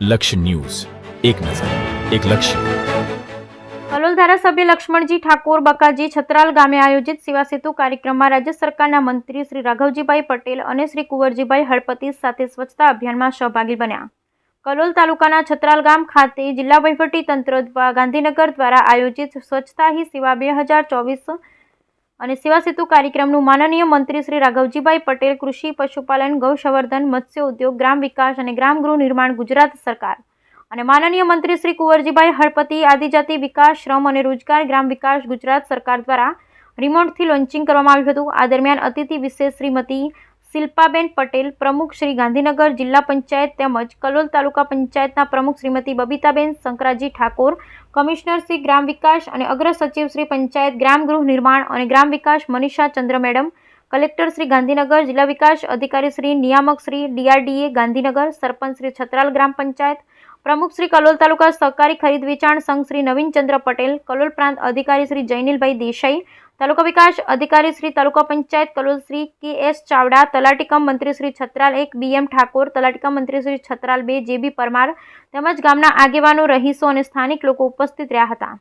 લક્ષ્ય ન્યૂઝ. એક નજર, એક લક્ષ્ય. કલોલ ધારાસભ્ય લક્ષ્મણજી ઠાકોર બકાજી છત્રાલ ગામે આયોજિત સેવા સેતુ કાર્યક્રમમાં રાજ્ય સરકારના મંત્રી શ્રી રાઘવજીભાઈ પટેલ અને શ્રી કુંવરજીભાઈ હળપતિ સાથે સ્વચ્છતા અભિયાનમાં સહભાગી બન્યા. કલોલ તાલુકાના છત્રાલ ગામ ખાતે જિલ્લા વહીવટી તંત્ર દ્વારા ગાંધીનગર દ્વારા આયોજિત સ્વચ્છતા હી સેવા બે હજાર ચોવીસ અને સેવા સેતુ કાર્યક્રમનું માનનીય મંત્રી શ્રી રાઘવજીભાઈ પટેલ, કૃષિ, પશુપાલન, ગૌસંવર્ધન, મત્સ્ય ઉદ્યોગ, ગ્રામ વિકાસ અને ગ્રામ ગૃહ નિર્માણ ગુજરાત સરકાર. અને માનનીય મંત્રી શ્રી કુંવરજીભાઈ હળપતિ, આદિજાતિ વિકાસ, શ્રમ અને રોજગાર, ગ્રામ વિકાસ ગુજરાત સરકાર દ્વારા રિમોટથી લોન્ચિંગ કરવામાં આવ્યું હતું. આ દરમિયાન અતિથિ વિશેષ શ્રીમતી શિલ્પાબેન પટેલ, પ્રમુખ શ્રી ગાંધીનગર જિલ્લા પંચાયત તેમજ કલોલ તાલુકા પંચાયતના પ્રમુખ શ્રીમતી બબીતાબેન શંકરાજી ઠાકોર, કમિશનર શ્રી ગ્રામ વિકાસ અને અગ્ર સચિવ શ્રી પંચાયત ગ્રામ ગૃહ નિર્માણ અને ગ્રામ વિકાસ મનીષા ચંદ્ર મેડમ, કલેક્ટર શ્રી ગાંધીનગર જિલ્લા વિકાસ અધિકારી શ્રી નિયામક શ્રી ડીઆરડીએ ગાંધીનગર, સરપંચ શ્રી છત્રાલ ગ્રામ પંચાયત, પ્રમુખ શ્રી કલોલ તાલુકા સહકારી ખરીદ વેચાણ સંઘ શ્રી નવીનચંદ્ર પટેલ, કલોલ પ્રાંત અધિકારી શ્રી જૈનિલભાઈ દેસાઈ તાલુકા વિકાસ અધિકારી શ્રી તાલુકા પંચાયત કલોલ શ્રી કે એસ ચાવડા તલાટીકમ મંત્રી શ્રી છત્રાલ એક બી એમ ઠાકોર તલાટીકમ મંત્રી શ્રી છત્રાલ બે જેબી પરમાર તેમજ ગામના આગેવાનો, રહીશો અને સ્થાનિક લોકો ઉપસ્થિત રહ્યા હતા.